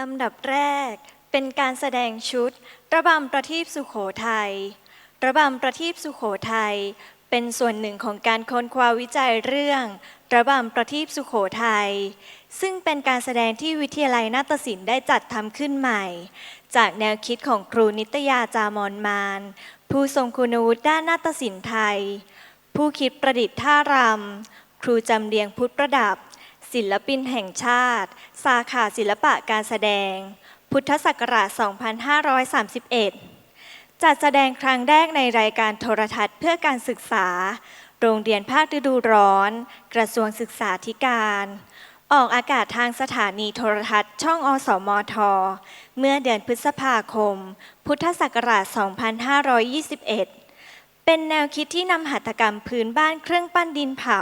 ลำดับแรกเป็นการแสดงชุด ระบำประทีปสุโขทัยระบำประทีปสุโขทัยเป็นส่วนหนึ่งของการค้นคว้าวิจัยเรื่อง ระบำประทีปสุโขทัยซึ่งเป็นการแสดงที่วิทยาลัยนาฏศิลป์ได้จัดทำขึ้นใหม่ จากแนวคิดของครูนิตยาจามอนมาน ผู้ทรงคุณวุฒิด้านนาฏศิลป์ไทย ผู้คิดประดิษฐ์ท่ารำครูจำเรียงพุทธประดับ ศิลปินแห่งชาติ สาขาศิลปะการแสดง พุทธศักราช 2531 จัดแสดงครั้งแรกในรายการโทรทัศน์เพื่อการศึกษา โรงเรียนภาคฤดูร้อน กระทรวงศึกษาธิการ ออกอากาศทางสถานีโทรทัศน์ช่องอสมท เมื่อเดือนพฤษภาคม พุทธศักราช 2521เป็นแนวคิดที่นำหัตถกรรมพื้นบ้านเครื่องปั้นดินเผา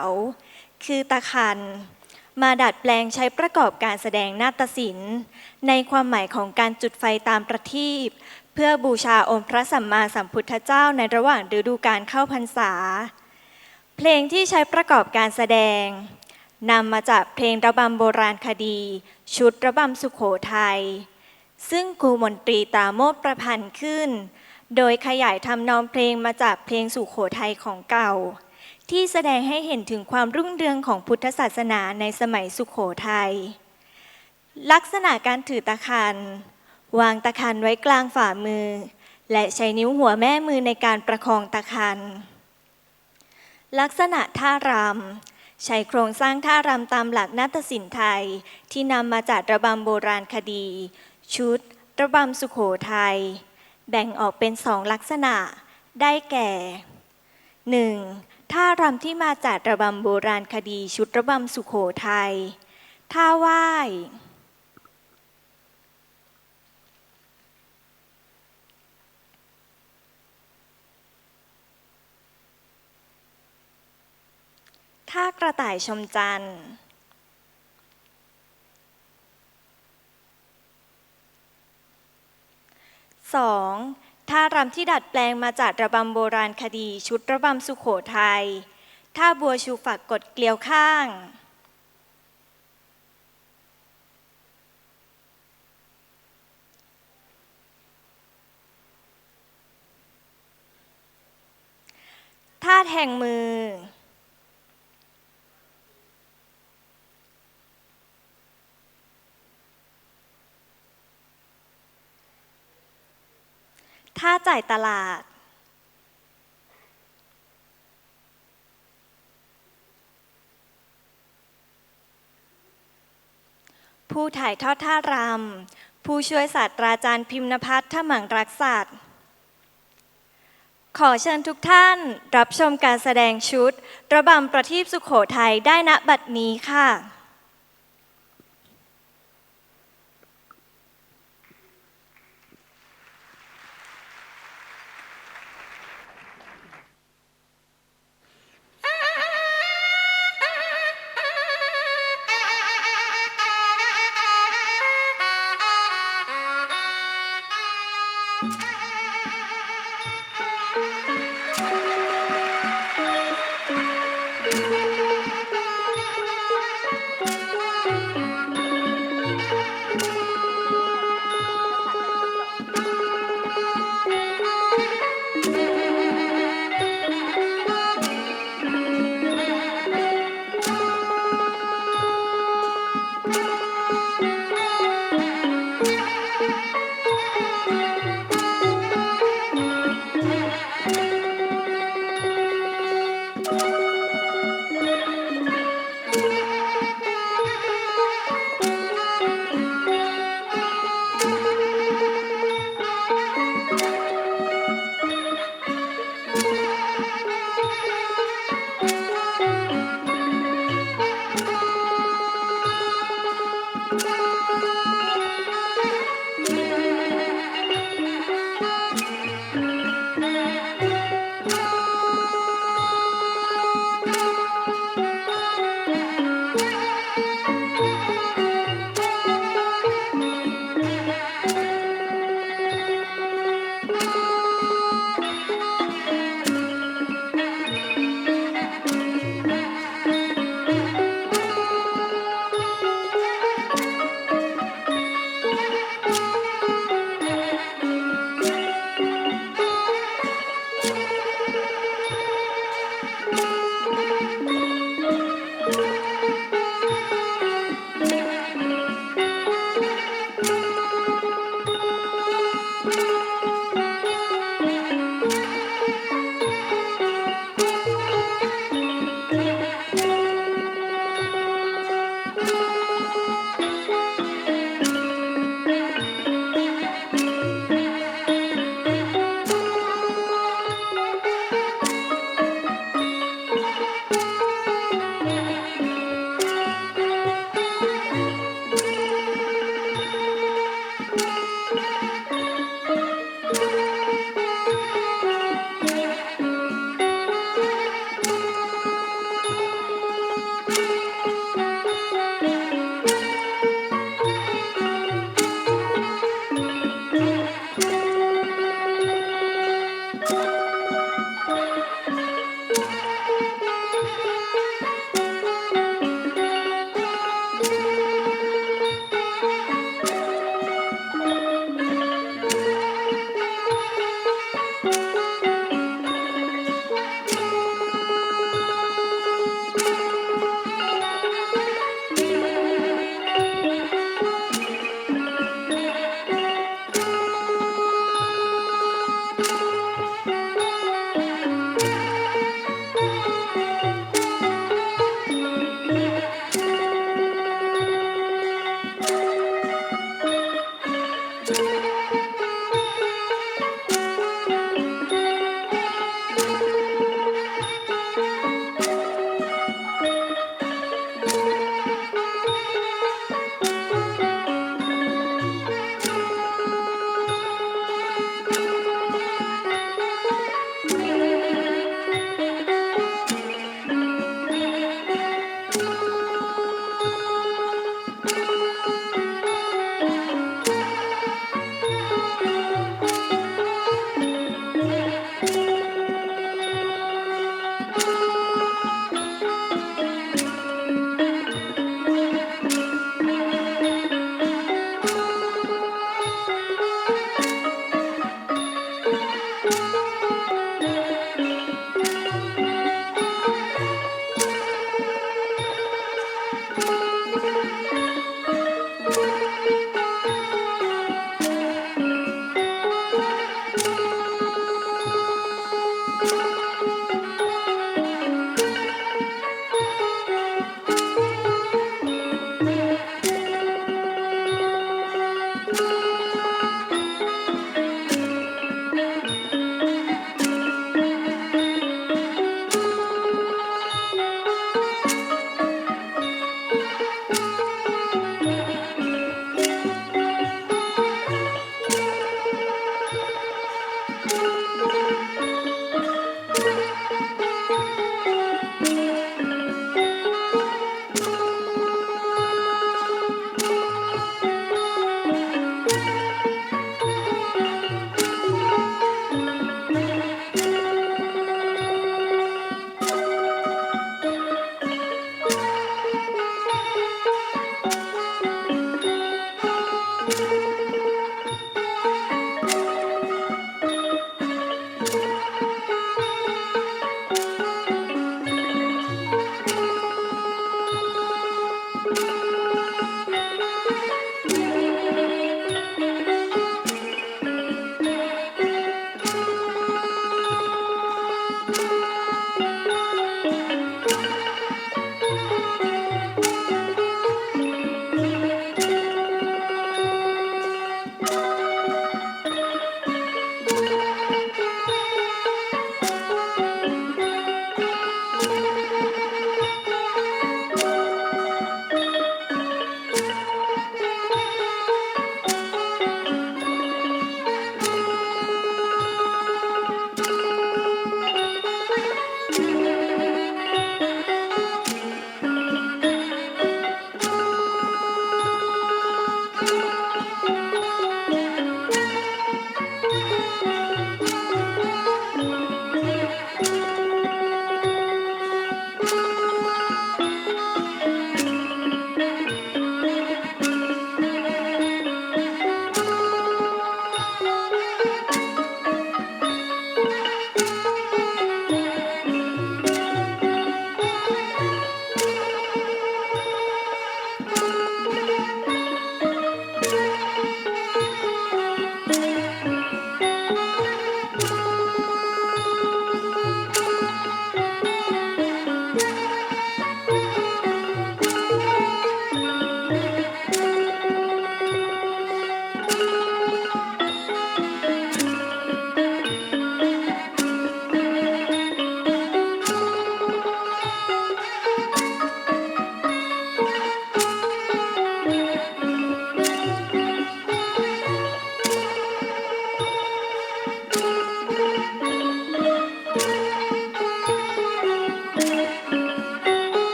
คือตะคัน มาดัดแปลงใช้ประกอบการแสดงนาฏศิลป์ ในความหมายของการจุดไฟตามประทีปเพื่อบูชาองค์พระสัมมาสัมพุทธเจ้าในระหว่างฤดูการเข้าพรรษา เพลงที่ใช้ประกอบการแสดงนำมาจากเพลงระบำโบราณคดี ชุดระบำสุขโขทัยซึ่งครูมนตรีตราโมดประพันธ์ขึ้น โดยขยายทำนองเพลงมาจากเพลงสุขโขทัยของเก่า ที่แสดงให้เห็นถึงความรุ่งเรืองของพุทธศาสนาในสมัยสุขโขทัย ลักษณะการถือตะคัน วางตะคันไว้กลางฝ่ามือ และใช้นิ้วหัวแม่มือในการประคองตะคัน ลักษณะท่ารำ ใช้โครงสร้างท่ารำตามหลักนาฏศิลป์ไทยที่นำมาจากระบำโบราณคดี ชุด ระบำสุขโขทัย แบ่งออกเป็นสองลักษณะ ได้แก่ 1. ท่ารำที่มาจากระบำโบราณคดีชุดระบำสุขโขทัย ท่าไหว้ท่ากระต่ายชมจันทร์ 2. ท่ารำที่ดัดแปลงมาจากระบำโบราณคดีชุดระบำสุขโขทัย ท่าบัวชูฝักกดเกลียวข้าง ท่าแทงมือ่าจ่ายตลาด ผู้ถ่ายทอดท่ารำ ผู้ช่วยศาสตราจารย์พิมนพัฒน์ถมังรักษัตร์ขอเชิญทุกท่านรับชมการแสดงชุด ระบำประทีปสุขโขทัยได้ณบัดนี้ค่ะ Bye.